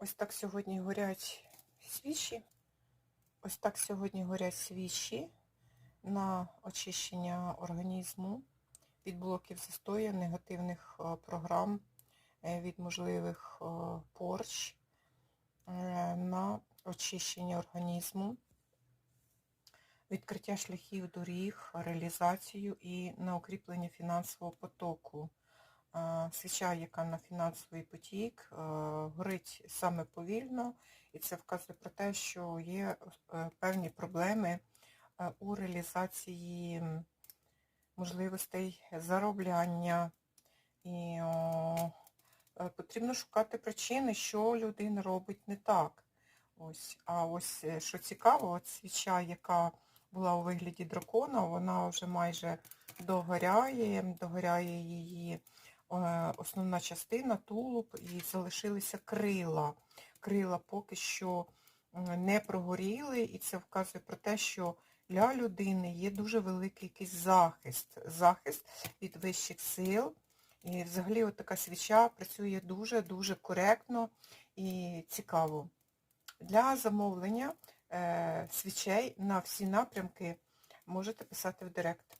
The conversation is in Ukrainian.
Ось так сьогодні горять свічі. Ось так сьогодні горять свічі на очищення організму від блоків застою, негативних е, програм, е, від можливих е, порч, на очищення організму, відкриття шляхів доріг, реалізацію і на укріплення фінансового потоку. Е, Свіча, яка на фінансовий потік, е, горить саме повільно, і це вказує про те, що є е, певні проблеми у реалізації можливостей заробляння. І потрібно шукати причини, що людина робить не так. Ось. А ось що цікаво, от свіча, яка була у вигляді дракона, вона вже майже догоряє, догоряє її основна частина, тулуб, і залишилися крила. Крила поки що не прогоріли, і це вказує про те, що для людини є дуже великий якийсь захист, захист від вищих сил. І взагалі така свіча працює дуже-дуже коректно і цікаво. Для замовлення е, свічей на всі напрямки можете писати в директ.